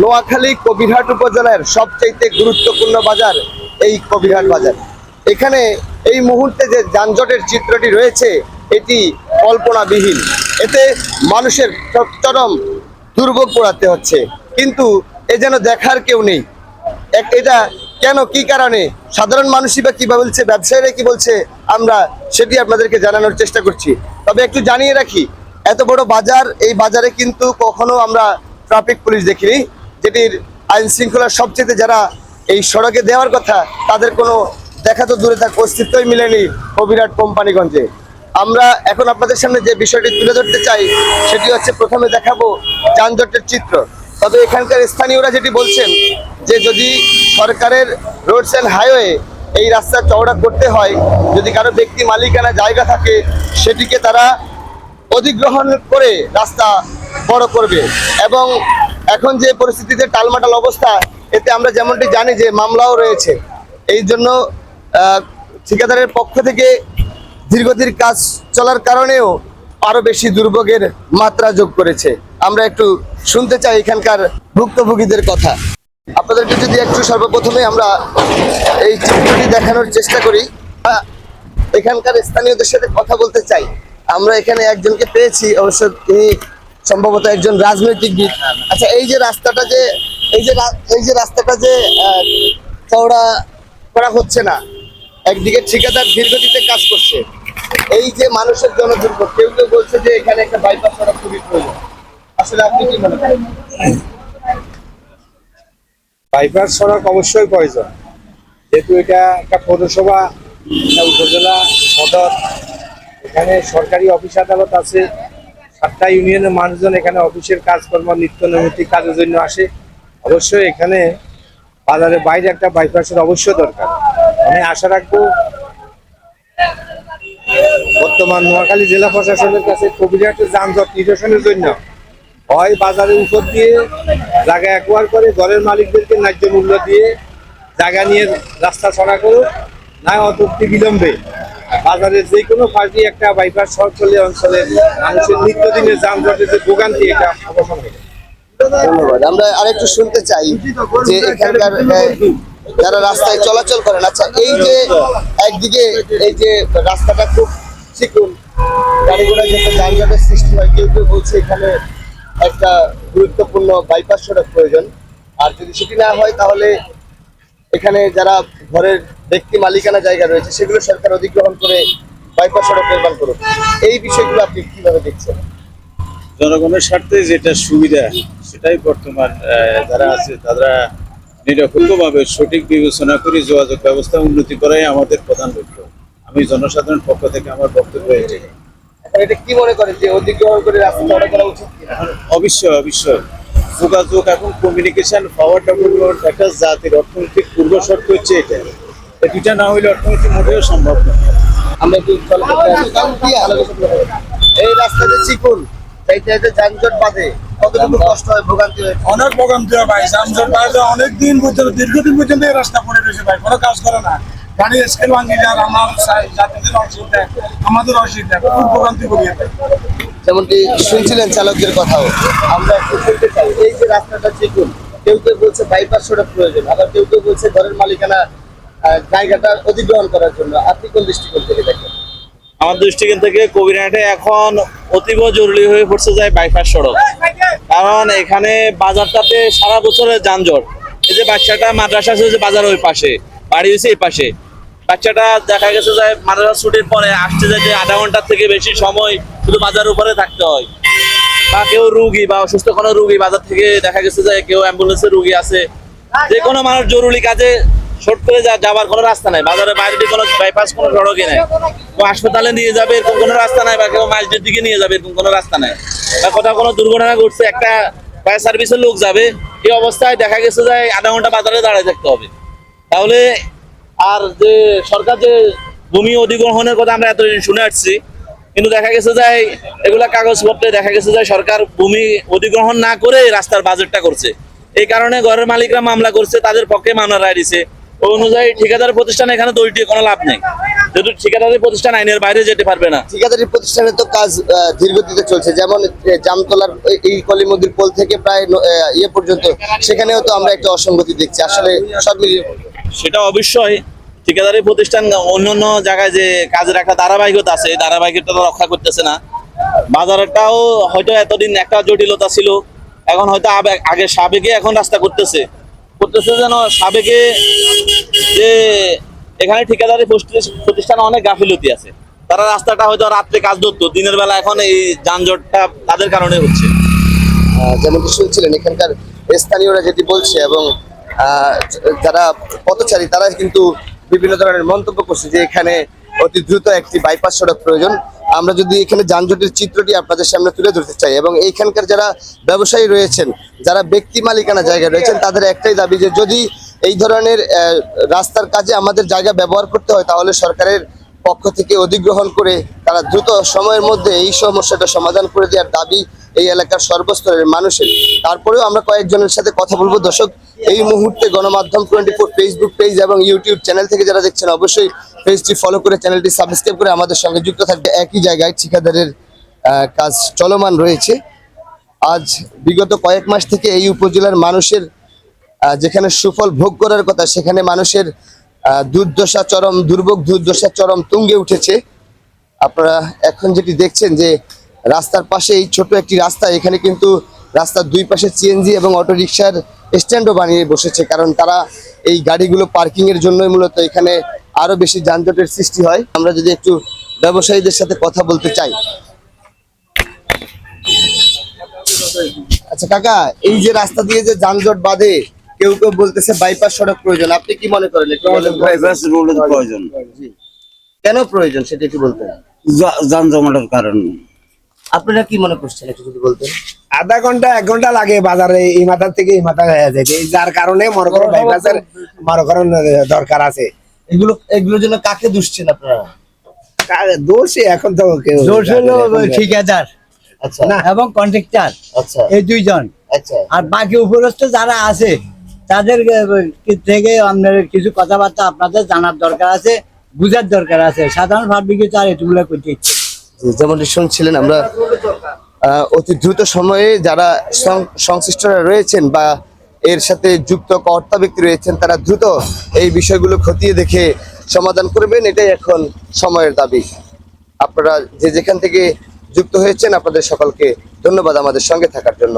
নোয়াখালী কবিরহাট উপজেলার সবচেয়ে গুরুত্বপূর্ণ বাজার এই কবিরহাট বাজার। এখানে এই মুহূর্তে যে যানজটের চিত্রটি রয়েছে, এটি কল্পনাবিহীন। এতে মানুষের চরম দুর্ভোগ পোড়াতে হচ্ছে। কিন্তু এ যেন দেখার কেউ নেই। এটা কেন, কি কারণে? সাধারণ মানুষই বা কি বলছে ব্যবসায়ীরা কি বলছে, আমরা সেটি আপনাদেরকে জানানোর চেষ্টা করছি। তবে একটু জানিয়ে রাখি, এত বড় বাজার, এই বাজারে কিন্তু কখনো আমরা ট্রাফিক পুলিশ দেখিনি, যেটির আইন শৃঙ্খলার সবচেয়ে যারা এই সড়কে দেওয়ার কথা, তাদের কোনো দেখা তো দূরে থাক, অস্তিত্বই মিলেনি অবিরাট কোম্পানিগঞ্জে। আমরা এখন আপনাদের সামনে যে বিষয়টি তুলে ধরতে চাই, সেটি হচ্ছে প্রথমে দেখাবো যানজটের চিত্র। তবে এখানকার স্থানীয়রা যেটি বলছেন, যে যদি সরকারের রোডস অ্যান্ড হাইওয়ে এই রাস্তা চওড়া করতে হয়, যদি কারও ব্যক্তি মালিকানা জায়গা থাকে, সেটিকে তারা অধিগ্রহণ করে রাস্তা বড় করবে। এবং এখন যে পরিস্থিতিতে টালমাটাল অবস্থা, এতে আমরা যেমনটি জানি যে মামলাও রয়েছে। এই জন্য ঠিকাদারের পক্ষ থেকে দীর্ঘদিন কাজ চলার কারণেও আরও বেশি দুর্ভোগের মাত্রা যোগ করেছে। আমরা একটু শুনতে চাই এখানকার ভুক্তভোগীদের কথা। আপনাদেরকে যদি একটু সর্বপ্রথমে আমরা এই চিত্রটি দেখানোর চেষ্টা করি। এখানকার স্থানীয়দের সাথে কথা বলতে চাই। আমরা এখানে একজনকে পেয়েছি, অবশ্য তিনি সম্ভবত একজন রাজনৈতিকবিদ আচ্ছা এই যে রাস্তাটা যে, এই যে এই যে রাস্তাটা যে চওড়া করা হচ্ছে না, একদিকে ঠিকাদার দীর্ঘদিতে কাজ করছে, এই যে মানুষের জন্য দুর্ভোগ কেউ কেউ বলছে যে এখানে একটা বাইপাস করা খুবই প্রয়োজন। আসলে আপনি কি মনে করেন? বাইপাস সড়ক অবশ্যই প্রয়োজন। যেহেতু এটা একটা পৌরসভা উপজেলা সদর, এখানে সরকারি অফিস আদালত আছে। সাতটা ইউনিয়নের মানুষজন এখানে অফিসের কাজকর্ম, নিত্য নৈমিত্তিক কাজের জন্য আসে। অবশ্যই এখানে বাজারের বাইরে একটা বাইপাসের অবশ্যই দরকার। আমি আশা রাখব বর্তমান নোয়াখালী জেলা প্রশাসনের কাছে কবিরাটের যানজট নিরসনের জন্য হয় বাজারের উপর দিয়ে জায়গা একবার করে ঘরের মালিকদেরকে ন্যায্য মূল্য দিয়ে জায়গা নিয়ে রাস্তা ছড়া করুক, না অতর্তি বিলম্বে। বাজারের যে কোনো পার্টি একটা বাইপাস সরকারি অঞ্চলের মানুষের নিত্যদিনের যানজটের যে ভোগান্তি, এটা ধন্যবাদ। আমরা আরেকটু শুনতে চাই যে এখানকার যারা রাস্তায় চলাচল করেন আচ্ছা এই যে একদিকে এই যে রাস্তাটা খুব চিকুন গাড়ি ঘোড়া যাতে যানজটের সৃষ্টি হয়, কেউ কেউ বলছে এখানে একটা গুরুত্বপূর্ণ বাইপাস সড়ক প্রয়োজন। আর যদি সেটি না হয়, তাহলে এখানে যারা ঘরের ব্যক্তি মালিকানা জায়গা রয়েছে সেগুলো সরকার অধিগ্রহণ করে বাইপাস সড়ক নির্মাণ করুক। এই বিষয়গুলো আপনি কীভাবে দেখছেন? জনগণের স্বার্থে যেটা সুবিধা সেটাই বর্তমান যারা আছে তারা নিরপেক্ষভাবে সঠিক বিবেচনা করে যোগাযোগ ব্যবস্থা উন্নতি করাই আমাদের প্রধান লক্ষ্য। আমি জনসাধারণ পক্ষ থেকে আমার বক্তব্য এটা কি মনে করেন যে অধিগ্রহণ করে রাস্তা করা উচিত কিনা? অবশ্যই অবশ্যই। যোগাযোগ এবং কমিউনিকেশন পাওয়ার ডেভেলপমেন্ট একটা জাতির অর্থনৈতিক পূর্ব শর্ত হচ্ছে এটা। এই দুইটা না হইলে অর্থনীতি মোটেও সম্ভব নয় আমরা। আলোচনা এই রাস্তাতে চিকুন যানজট বাঁধে কতটুকু কষ্ট হয় ভোগান্তি হয়? অনেক ভোগান্তি হয় ভাই। যানজট বাইরে অনেক দিন পর্যন্ত দীর্ঘদিন পর্যন্ত এই রাস্তা পড়ে রয়েছে ভাই। কোনো কাজ করে না। গাড়ি স্কেল ভাঙি যার আমার যাত্রীদের অসুবিধা আমাদের অসুবিধা খুব ভোগান্তি করিয়ে দেয়। যেমনটি শুনছিলেন চালকদের কথাও আমরা একটু শুনতে চাই এই যে রাস্তাটা চিকুন কেউ কেউ বলছে বাইপাস সড়ক প্রয়োজন আবার কেউ কেউ বলছে ঘরের মালিকানা জায়গাটা অধিগ্রহণ করার জন্য। আপনি কোন দৃষ্টিকোণ থেকে দেখেন? আমার দৃষ্টিকোণ থেকে কবিরহাটে এখন অতীব জরুরি হয়ে পড়ছে যায় বাইপাস সড়ক। কারণ এখানে বাজারটাতে সারা বছরের যানজট। এই যে বাচ্চাটা মাদ্রাসা আছে যে বাজার ওই পাশে বাড়ি হয়েছে এই পাশে। বাচ্চাটা দেখা গেছে যে মাদ্রাসা ছুটির পরে আসতে যেতে আধা ঘণ্টার থেকে বেশি সময় শুধু বাজার উপরে থাকতে হয়। বা কেউ রুগী বা অসুস্থ কোনো রুগী বাজার থেকে দেখা গেছে যে কেউ অ্যাম্বুলেন্সের রুগী আছে। যে কোনো মানুষ জরুরি কাজে শর্ট করে যাওয়ার কোনো রাস্তা নাই। বাজারে বাইরে কোনো বাইপাস কোনো সড়কে নাই। কেউ হাসপাতালে নিয়ে যাবে এরকম কোনো রাস্তা নাই বা কেউ মাইজের দিকে নিয়ে যাবে এরকম কোনো রাস্তা নাই। বা কোথাও কোনো দুর্ঘটনা ঘটছে, একটা ফায়ার সার্ভিসের লোক যাবে, এই অবস্থায় দেখা গেছে যে আধা ঘণ্টা বাজারে দাঁড়ায় থাকতে হবে। তাহলে আর যে সরকার যে ভূমি অধিগ্রহণের কথা আমরা এতদিন শুনে আসছি, কিন্তু দেখা গেছে যে এগুলা কাগজপত্রে দেখা গেছে যে সরকার ভূমি অধিগ্রহণ না করে রাস্তার বাজেটটা করছে। এই কারণে ঘরের মালিকরা মামলা করছে, তাদের পক্ষে মামলা রায় দিছে। ওই অনুযায়ী ঠিকাদার প্রতিষ্ঠান এখানে দলটি কোনো লাভ নেই। যেহেতু ঠিকাদারি প্রতিষ্ঠান আইনের বাইরে যেতে পারবে না। ঠিকাদারি প্রতিষ্ঠানে তো কাজ ধীরগতিতে চলছে। যেমন জামতলার এই- কলিমুদ্দির পোল থেকে প্রায় ইয়ে পর্যন্ত, সেখানেও তো আমরা একটা অসঙ্গতি দেখছি। আসলে সব মিলিয়ে সেটা অবশ্যই ঠিকাদারি প্রতিষ্ঠান অন্য অন্য জায়গায় যে কাজের একটা ধারাবাহিকতা আছে, এই ধারাবাহিকতা রক্ষা করতেছে না। বাজারটাও হয়তো এতদিন একটা জটিলতা ছিল, এখন হয়তো আগে সাবেকে এখন রাস্তা করতেছে। করতেছে যেন সাবেকে যে এখানে ঠিকাদারি প্রতিষ্ঠা- প্রতিষ্ঠানে অনেক গাফিলতি আছে। তারা রাস্তাটা হয়তো রাত্রে কাজ ধরতো, দিনের বেলা এখন এই যানজটটা তাদের কারণে হচ্ছে। যেমনটি শুনছিলেন, এখানকার স্থানীয়রা যেটি বলছে এবং যারা পথচারী তারা কিন্তু বিভিন্ন ধরনের মন্তব্য করছে যে এখানে অতি দ্রুত একটি বাইপাস সড়ক প্রয়োজন। আমরা যদি এখানে যানজটের চিত্রটি আপনাদের সামনে তুলে ধরতে চাই এবং এইখানকার যারা ব্যবসায়ী রয়েছেন, যারা ব্যক্তি মালিকানা জায়গায় রয়েছেন, তাদের একটাই দাবি যে যদি এই ধরনের রাস্তার কাজে আমাদের জায়গা ব্যবহার করতে হয়, তাহলে সরকারের পক্ষ থেকে অধিগ্রহণ করে তারা দ্রুত সময়ের মধ্যে এই সমস্যাটা সমাধান করে দেওয়ার দাবি এই এলাকার সর্বস্তরের মানুষের। তারপরেও আমরা কয়েকজনের সাথে কথা বলব। দর্শক, এই মুহূর্তে গণমাধ্যম টোয়েন্টি ফোর ফেসবুক পেজ এবং ইউটিউব চ্যানেল থেকে যারা দেখছেন, অবশ্যই পেজটি ফলো করে চ্যানেলটি সাবস্ক্রাইব করে আমাদের সঙ্গে যুক্ত থাকবে। একই জায়গায় ঠিকাদারের কাজ চলমান রয়েছে। আজ বিগত কয়েক মাস থেকে এই উপজেলার মানুষের যেখানে সুফল ভোগ করার কথা, সেখানে মানুষের দুর্দশা চরম, দুর্ভোগ দুর্দশা চরম তুঙ্গে উঠেছে। আপনারা এখন যেটি দেখছেন যে রাস্তার পাশে এই ছোট একটি রাস্তা এখানে কিন্তু রাস্তার দুই পাশে সিএনজি এবং অটো রিক্সার স্ট্যান্ডও বানিয়ে বসেছে কারণ তারা এই গাড়িগুলো পার্কিং এর জন্যই মূলত এখানে আরও বেশি যানজটের সৃষ্টি হয়। আমরা যদি একটু ব্যবসায়ীদের সাথে কথা বলতে চাই। আচ্ছা কাকা এই যে রাস্তা দিয়ে যে যানজট বাঁধে কেউ কেউ বলতেছে বাইপাস সড়ক প্রয়োজন আপনি কি মনে করেন। বাইপাস রোডের প্রয়োজন। কেন প্রয়োজন সেটা একটু বলতেন। যা- যান কারণ। আপনারা কি মনে করছেন একটু যদি বলতেন? আধা ঘণ্টা এক ঘণ্টা লাগে বাজারে এই মাথার থেকে এই মাথা হয়ে যায় যার কারণে মনে করো বাইপাসের মনে করেন দরকার আছে। এগুলো এগুলোর জন্য কাকে দুষছেন আপনারা? দোষী? এখন তো কেউ দোষ হলো ঠিকাদার আচ্ছা। এবং কন্ট্রাক্টর আচ্ছা। এই দুইজন। আচ্ছা। আর বাকি উপরস্থ যারা আছে তাদের থেকে আপনার কিছু কথাবার্তা আপনাদের জানার দরকার আছে বুঝার দরকার আছে। সাধারণ পাবলিকে তো আর এটুগুলো করতে ইচ্ছে। যেমনটি শুনছিলেন, আমরা অতি দ্রুত সময়ে যারা সংশ্লিষ্টরা রয়েছেন বা এর সাথে যুক্ত কর্তা ব্যক্তি রয়েছেন, তারা দ্রুত এই বিষয়গুলো খতিয়ে দেখে সমাধান করবেন। এটাই এখন সময়ের দাবি। আপনারা যে যেখান থেকে যুক্ত হয়েছেন, আপনাদের সকলকে ধন্যবাদ আমাদের সঙ্গে থাকার জন্য।